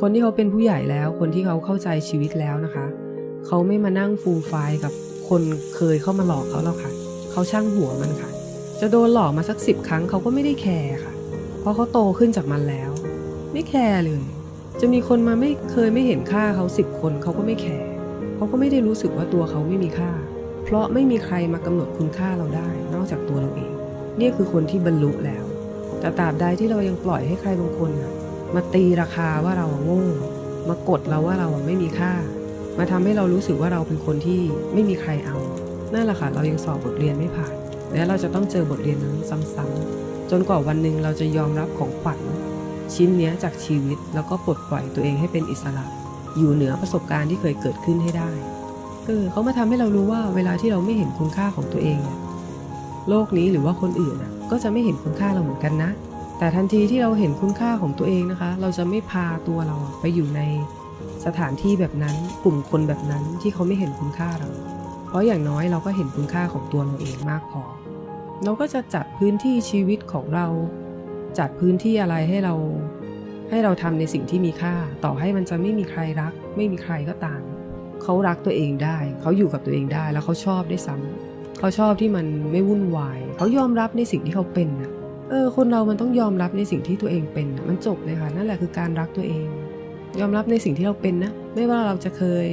คนที่เขาเป็นผู้ใหญ่แล้ว คนที่เขาเข้าใจชีวิตแล้วนะคะ เขาไม่มานั่งฟูลไฟกับคนเคยเข้ามาหลอกเขาแล้วค่ะ เขาช่างหัวมันค่ะ จะโดนหลอกมาสักสิบครั้งเขาก็ไม่ได้แคร์ค่ะ เพราะเขาโตขึ้นจากมันแล้ว ไม่แคร์เลย จะมีคนมาไม่เคยไม่เห็นค่าเขาสิบคนเขาก็ไม่แคร์เขาก็ไม่ได้รู้สึกว่าตัวเขาไม่มีค่า เพราะไม่มีใครมากำหนดคุณค่าเราได้ นอกจากตัวเราเองเนี่ยคือคนที่บรรลุแล้ว แต่ตราบใดที่เรายังปล่อยให้ใครบางคนนะ มาตีราคาว่าเราโง่ มากดเราว่าเราไม่มีค่า มาทำให้เรารู้สึกว่าเราเป็นคนที่ไม่มีใครเอา นั่นแหละค่ะ เรายังสอบบทเรียนไม่ผ่าน และเราจะต้องเจอบทเรียนนั้นซ้ำๆจนกว่าวันหนึ่งเราจะยอมรับของขวัญชิ้นเนี้ยจากชีวิตแล้วก็ปลดปล่อยตัวเองให้เป็นอิสระ อยู่เหนือประสบการณ์ที่เคยเกิดขึ้นให้ได้เออเขามาทำให้เรารู้ว่าเวลาที่เราไม่เห็นคุณค่าของตัวเอง โลกนี้หรือว่าคนอื่นก็จะไม่เห็นคุณค่าเราเหมือนกันนะ แต่ทันทีที่เราเห็นคุณค่าของตัวเองนะคะ เราจะไม่พาตัวเราไปอยู่ในสถานที่แบบนั้น กลุ่มคนแบบนั้นที่เขาไม่เห็นคุณค่าเรา เพราะอย่างน้อยเราก็เห็นคุณค่าของตัวเราเองมากพอ เราก็จะจัดพื้นที่ชีวิตของเรา จัดพื้นที่อะไรให้เรา ให้เราทำในสิ่งที่มีค่า ต่อให้มันจะไม่มีใครรัก ไม่มีใครก็ตามเขารักตัวเองได้ เขาอยู่กับตัวเองได้ แล้วเขาชอบได้ซ้ำเขาชอบที่มันไม่วุ่นวาย เขายอมรับในสิ่งที่เขาเป็นนะ เออ คนเรามันต้องยอมรับในสิ่งที่ตัวเองเป็นนะมันจบเลยค่ะ นั่นแหละคือการรักตัวเอง ยอมรับในสิ่งที่เราเป็นนะ ไม่ว่าเราจะเคย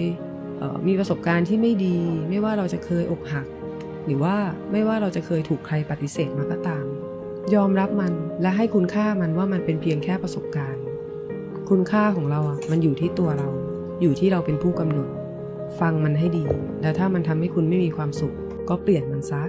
เออมีประสบการณ์ที่ไม่ดี ไม่ว่าเราจะเคยอกหัก หรือว่าไม่ว่าเราจะเคยถูกใครปฏิเสธมาก็ตาม ยอมรับมันและให้คุณค่ามันว่ามันเป็นเพียงแค่ประสบการณ์ คุณค่าของเราอะมันอยู่ที่ตัวเรา อยู่ที่เราเป็นผู้กำหนด ฟังมันให้ดี แล้วถ้ามันทำให้คุณไม่มีความสุข ก็เปลี่ยนมันซะ